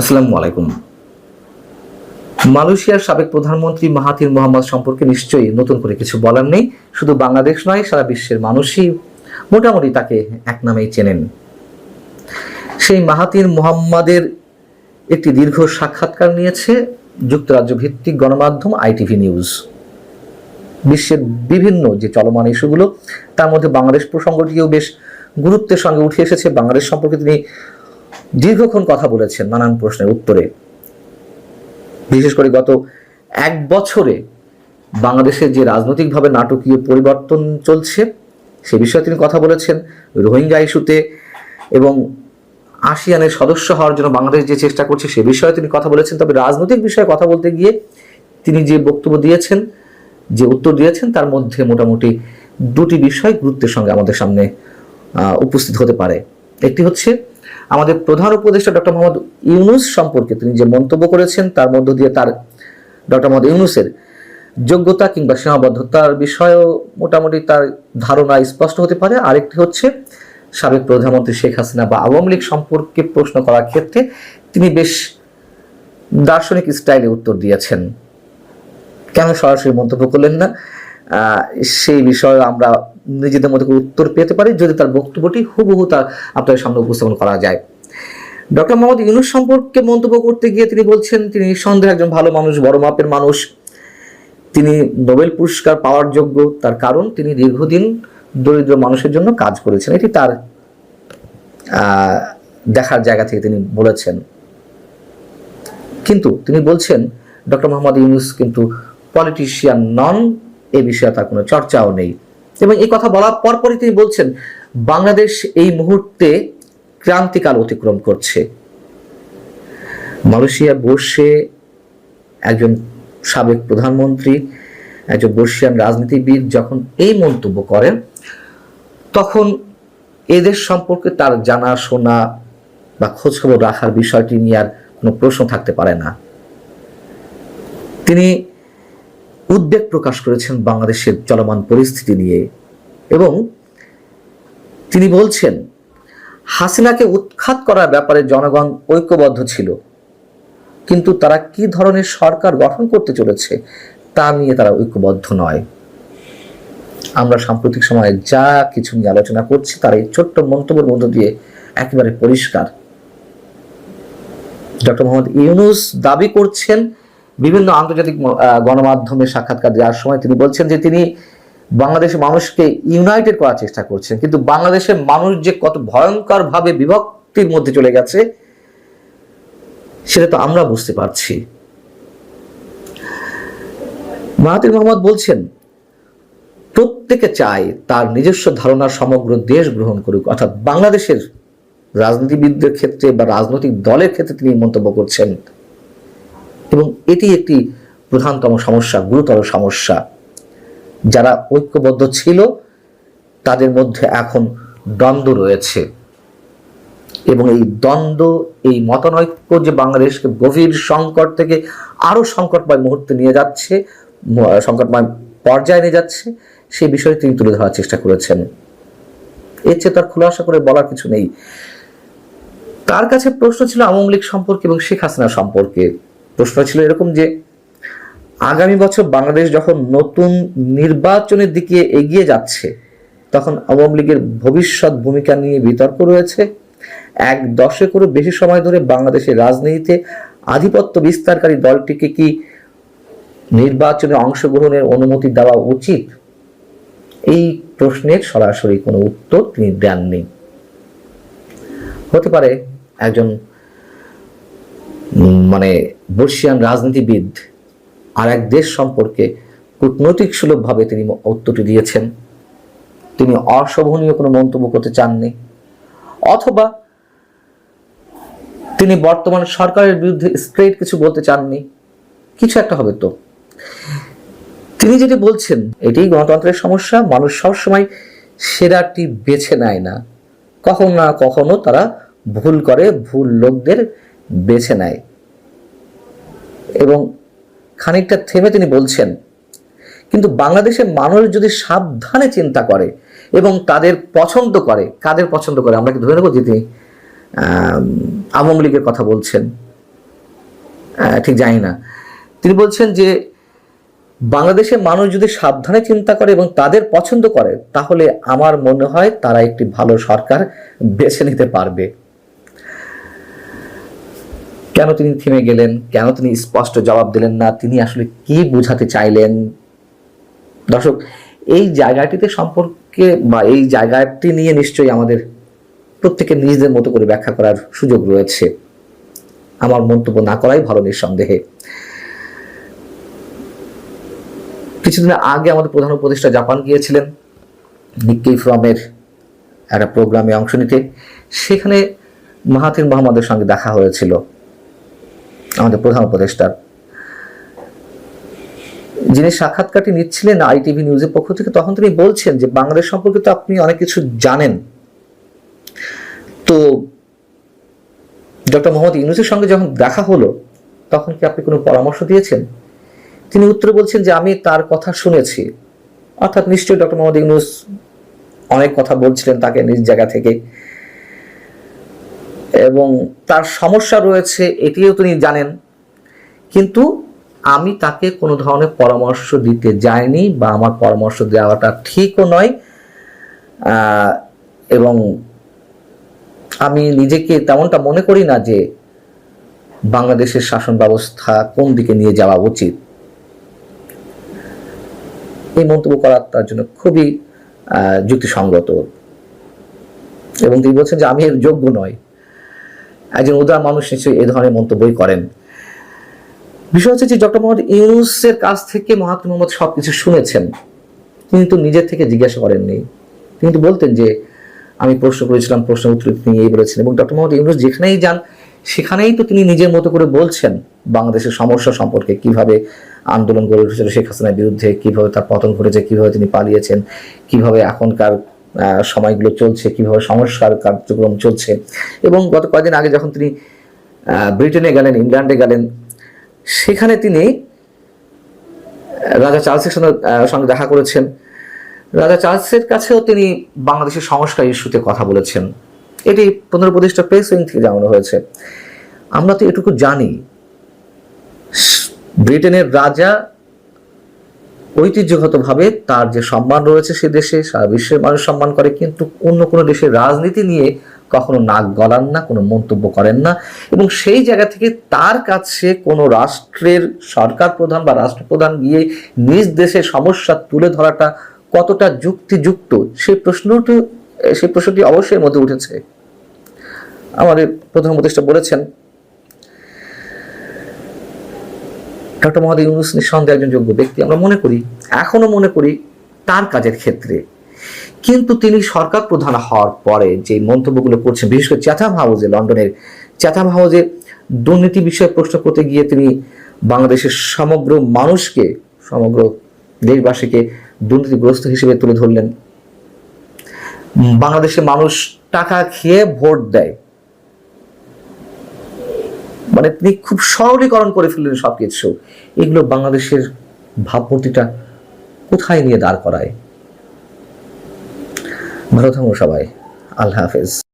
আসসালামু আলাইকুম। মালয়েশিয়ার সাবেক প্রধানমন্ত্রী মাহাথির মোহাম্মদ সম্পর্কে নিশ্চয়ই নতুন করে কিছু বলার নেই। শুধু বাংলাদেশ নয়, সারা বিশ্বের মানুষই মোটামুটি তাকে এক নামেই চেনেন। সেই মাহাতির মোহাম্মদের একটি দীর্ঘ সাক্ষাৎকার নিয়েছে যুক্তরাজ্য ভিত্তিক গণমাধ্যম আইটিভি নিউজ। বিশ্বের বিভিন্ন যে চলমান ইস্যুগুলো, তার মধ্যে বাংলাদেশ প্রসঙ্গটিও বেশ গুরুত্বের সঙ্গে উঠে এসেছে। বাংলাদেশ সম্পর্কে তিনি দীর্ঘক্ষণ কথা বলেছেন নানান প্রশ্নের উত্তরে। বিশেষ করে গত এক বছরে বাংলাদেশের যে রাজনৈতিকভাবে নাটকীয় পরিবর্তন চলছে, সে বিষয়ে তিনি কথা বলেছেন। রোহিঙ্গা ইস্যুতে এবং আসিয়ানের সদস্য হওয়ার জন্য বাংলাদেশ যে চেষ্টা করছে, সে বিষয়ে তিনি কথা বলেছেন। তবে রাজনৈতিক বিষয়ে কথা বলতে গিয়ে তিনি যে বক্তব্য দিয়েছেন, যে উত্তর দিয়েছেন, তার মধ্যে মোটামুটি দুটি বিষয় গুরুত্বের সঙ্গে আমাদের সামনে উপস্থিত হতে পারে। একটি হচ্ছে আমাদের প্রধান উপদেষ্টা ডক্টর মোহাম্মদ ইউনুস সম্পর্কে তিনি যে মন্তব্য করেছেন, তার মধ্য দিয়ে তার ডক্টর মোহাম্মদ ইউনুসের যোগ্যতা কিংবা সীমাবদ্ধতার বিষয়েও মোটামুটি তার ধারণা স্পষ্ট হতে পারে। আরেকটি হচ্ছে, সাবেক প্রধানমন্ত্রী শেখ হাসিনা বা আওয়ামী লীগ সম্পর্কে প্রশ্ন করার ক্ষেত্রে তিনি বেশ দার্শনিক স্টাইলে উত্তর দিয়েছেন। কেন সরাসরি মন্তব্য করলেন না? সেই বিষয়ে আমরা নিজেদের মধ্যে উত্তর পেতে পারি যদি তার বক্তব্যটি হুবহু তার আপনাদের সামনে উপস্থাপন করা যায়। ডক্টর মোহাম্মদ ইউনুস সম্পর্কে মন্তব্য করতে গিয়ে তিনি বলছেন, তিনি নিঃসন্দেহে একজন ভালো মানুষ, বড় মাপের মানুষ। তিনি নোবেল পুরস্কার পাওয়ার যোগ্য, তার কারণ তিনি দীর্ঘদিন দরিদ্র মানুষের জন্য কাজ করেছেন। এটি তার দেখার জায়গা থেকে তিনি বলেছেন। কিন্তু তিনি বলছেন, ডক্টর মোহাম্মদ ইউনুস কিন্তু পলিটিশিয়ান নন এ বিষয়ে তার কোনো চর্চাও নেই। এবং এই কথা বলার পরপরই তিনি বলছেন, বাংলাদেশ এই মুহূর্তে ক্রান্তিকাল অতিক্রম করছে। মালয়েশিয়া বসে একজন সাবেক প্রধানমন্ত্রী, একজন বর্ষিয়ান রাজনীতিবিদ যখন এই মন্তব্য করেন, তখন এদের সম্পর্কে তার জানা, শোনা বা খোঁজখবর রাখার বিষয়টি নিয়ে আর কোনো প্রশ্ন থাকতে পারে না। তিনি উদ্বেগ প্রকাশ করেছেন বাংলাদেশের চলমান পরিস্থিতি নিয়ে এবং তিনি বলছেন, হাসিনাকে উৎখাত করার ব্যাপারে জনগণ ঐক্যবদ্ধ ছিল, কিন্তু তারা কি ধরনের সরকার গঠন করতে চলেছে তা নিয়ে তারা ঐক্যবদ্ধ নয়। আমরা সাম্প্রতিক সময়ে যা কিছু নিয়ে আলোচনা করছি তার এই ছোট্ট মন্তব্যের মধ্য দিয়ে একেবারে পরিষ্কার। ডক্টর মোহাম্মদ ইউনুস দাবি করছেন বিভিন্ন আন্তর্জাতিক গণমাধ্যমে সাক্ষাৎকার দেওয়ার সময় তিনি বলছেন যে তিনি বাংলাদেশের মানুষকে ইউনাইটেড করার চেষ্টা করছেন। কিন্তু বাংলাদেশের মানুষ যে কত ভয়ঙ্কর ভাবে বিভক্তির মধ্যে চলে গেছে, সেটা তো আমরা বুঝতে পারছি। মাহাতির মোহাম্মদ বলছেন, প্রত্যেকে চায় তার নিজস্ব ধারণা সমগ্র দেশ গ্রহণ করুক, অর্থাৎ বাংলাদেশের রাজনীতিবিদদের ক্ষেত্রে বা রাজনৈতিক দলের ক্ষেত্রে তিনি মন্তব্য করছেন। এবং এটি একটি প্রধানতম সমস্যা, গুরুতর সমস্যা। যারা ঐক্যবদ্ধ ছিল, তাদের মধ্যে এখন দ্বন্দ্ব রয়েছে। এবং এই দ্বন্দ্ব, এই মতানৈক্য যে বাংলাদেশকে গভীর সংকট থেকে আরও সংকটময় মুহূর্তে নিয়ে যাচ্ছে সংকটময় পর্যায়ে নিয়ে যাচ্ছে সেই বিষয়ে তিনি তুলে ধরার চেষ্টা করেছেন। এর চেয়ে তার খোলাসা করে বলার কিছু নেই। তার কাছে প্রশ্ন ছিল আওয়ামী লীগ সম্পর্কে এবং শেখ হাসিনা সম্পর্কে। প্রশ্ন ছিল এরকম যে, আগামী বছর বাংলাদেশ যখন নতুন নির্বাচনের দিকে এগিয়ে যাচ্ছে, তখন আওয়ামী লীগের ভবিষ্যৎ ভূমিকা নিয়ে বিতর্ক রয়েছে। এক দশকেরও বেশি সময় ধরে বাংলাদেশের রাজনীতিতে আধিপত্য বিস্তারকারী দলটিকে কি নির্বাচনে অংশগ্রহণের অনুমতি দেওয়া উচিত? এই প্রশ্নের সরাসরি কোনো উত্তর তিনি দেননি। হতে পারে একজন মানে বর্ষিয়ান রাজনীতিবিদ আর এক দেশ সম্পর্কে কূটনৈতিক সুলভভাবে তিনি উত্তরটি দিয়েছেন। তিনি অশোভনীয় কোনো মন্তব্য করতে চাননি। অথবা তিনি বর্তমান সরকারের বিরুদ্ধে স্ট্রেট কিছু বলতে চাননি। কিছু একটা হবে তো। তিনি যেটি বলছেন এটি গণতন্ত্রের সমস্যা। মানুষ সবসময় সেরাটি বেছে নেয় না। কখনো না কখনো তারা ভুল করে ভুল লোকদের বেছে নেয়। এবং খানিকটা থেমে তিনি বলছেন, কিন্তু বাংলাদেশের মানুষ যদি সাবধানে চিন্তা করে এবং তাদের পছন্দ করে, কাদের পছন্দ করে, আমরা কি ধরে নেব যে তিনি আওয়ামী লীগের কথা বলছেন? ঠিক জানি না। তিনি বলছেন যে, বাংলাদেশের মানুষ যদি সাবধানে চিন্তা করে এবং তাদের পছন্দ করে, তাহলে আমার মনে হয় তারা একটি ভালো সরকার বেছে নিতে পারবে। কেন তিনি থেমে গেলেন? কেন তিনি স্পষ্ট জবাব দিলেন না? তিনি আসলে কি বোঝাতে চাইলেন? দর্শক, এই জায়গাটিতে সম্পর্কে বা এই জায়গাটি নিয়ে নিশ্চয়ই আমাদের প্রত্যেকের নিজেদের মতো করে ব্যাখ্যা করার সুযোগ রয়েছে। আমার মন্তব্য না করাই ভালো নিঃসন্দেহে। কিছুদিন আগে আমাদের প্রধান উপদেষ্টা জাপান গিয়েছিলেন নিক্কি ফ্রমের একটা প্রোগ্রামে অংশ নিতে। সেখানে মাহাতির মোহাম্মদের সঙ্গে দেখা হয়েছিল। আমাদের প্রধান উপদেষ্টার যিনি সাক্ষাৎকারটি নিচ্ছিলেন আইটিভি নিউজের পক্ষ থেকে, তখন তিনি বলছেন যে, বাংলাদেশ সম্পর্কে তো আপনি অনেক কিছু জানেন। তো ডক্টর মোহাম্মদ ইউনুসের সঙ্গে যখন দেখা হলো, তখন কি আপনি কোনো পরামর্শ দিয়েছেন? তিনি উত্তরে বলছেন যে, আমি তার কথা শুনেছি। অর্থাৎ নিশ্চয়ই ডক্টর মোহাম্মদ ইউনুস অনেক কথা বলছিলেন তাকে নিজ জায়গা থেকে। এবং তার সমস্যা রয়েছে এটিও তিনি জানেন। কিন্তু আমি তাকে কোনো ধরনের পরামর্শ দিতে যাইনি বা আমার পরামর্শ দেওয়াটা ঠিকও নয় এবং আমি নিজেকে তেমনটা মনে করি না যে বাংলাদেশের শাসন ব্যবস্থা কোন দিকে নিয়ে যাওয়া উচিত। এই মন্তব্য করা তার জন্য খুবই যুক্তিসঙ্গত। এবং তিনি বলছেন যে আমি এর যোগ্য নয় একজন উদার মানুষ নিশ্চয়ই এই ধরনের মন্তব্যই করেন। বিষয় হচ্ছে যে ডক্টর মোহাম্মদ ইউনুসের কাছ থেকে মহাত্মা মোহাম্মদ সবকিছু শুনেছেন। কিন্তু নিজের থেকে জিজ্ঞাসা করেননি। তিনি তো বলতেন যে, আমি প্রশ্ন করেছিলাম প্রশ্ন উত্তর তিনি এই বলেছেন। এবং ডক্টর মোহাম্মদ ইউনুস যেখানেই যান, সেখানেই তো তিনি নিজের মতো করে বলছেন বাংলাদেশের সমস্যা সম্পর্কে, কীভাবে আন্দোলন গড়ে উঠেছিল শেখ হাসিনার বিরুদ্ধে, কীভাবে তার পতন ঘটেছে, কীভাবে তিনি পালিয়েছেন, কীভাবে এখনকার সময়গুলো চলছে, কীভাবে সংস্কার কার্যক্রম চলছে। এবং গত কয়েকদিন আগে যখন তিনি ব্রিটেনে গেলেন, ইংল্যান্ডে গেলেন, সেখানে তিনি, রাজা চার্লসের সঙ্গে দেখা করেছেন। রাজা চার্লসের কাছেও তিনি বাংলাদেশের সংস্কার ইস্যুতে কথা বলেছেন। এটি পনেরো প্রতিষ্ঠা প্রেস উইং থেকে জানানো হয়েছে। আমরা তো এটুকু জানি, ব্রিটেনের রাজা ঐতিহ্যগতভাবে তার যে সম্মান রয়েছে সে দেশে, সারা বিশ্বের মানুষ সম্মান করে, কিন্তু অন্য কোনো দেশের রাজনীতি নিয়ে কখনো নাক গলান না, কোনো মন্তব্য করেন না। এবং সেই জায়গা থেকে তার কাছে কোনো রাষ্ট্রের সরকার প্রধান বা রাষ্ট্রপ্রধান গিয়ে নিজ দেশের সমস্যা তুলে ধরাটা কতটা যুক্তিযুক্ত সেই প্রশ্নটি সেই প্রশ্নটি অবশ্যই মধ্যে উঠেছে। আমাদের প্রধান উপদেষ্টা বলেছেন ডক্টর মোহাম্মদ ইউনুস নিঃসন্দেহে একজন যোগ্য ব্যক্তি, আমরা মনে করি, এখনও মনে করি তার কাজের ক্ষেত্রে। কিন্তু তিনি সরকার প্রধান হওয়ার পরে যে মন্তব্যগুলো করছেন, বিশেষ করে চ্যাথাম হাউসে লন্ডনের চ্যাথাম হাউসে দুর্নীতি বিষয়ে প্রশ্ন করতে গিয়ে তিনি বাংলাদেশের সমগ্র মানুষকে, সমগ্র দেশবাসীকে দুর্নীতিগ্রস্ত হিসেবে তুলে ধরলেন। বাংলাদেশের মানুষ টাকা খেয়ে ভোট দেয়। মানে তিনি খুব সরলীকরণ করে ফেললেন সব কিছু এগুলো বাংলাদেশের ভাবমূর্তিটা কোথায় নিয়ে দাঁড় করায়? ভালো থাকুন সবাই। আল্লাহ হাফেজ।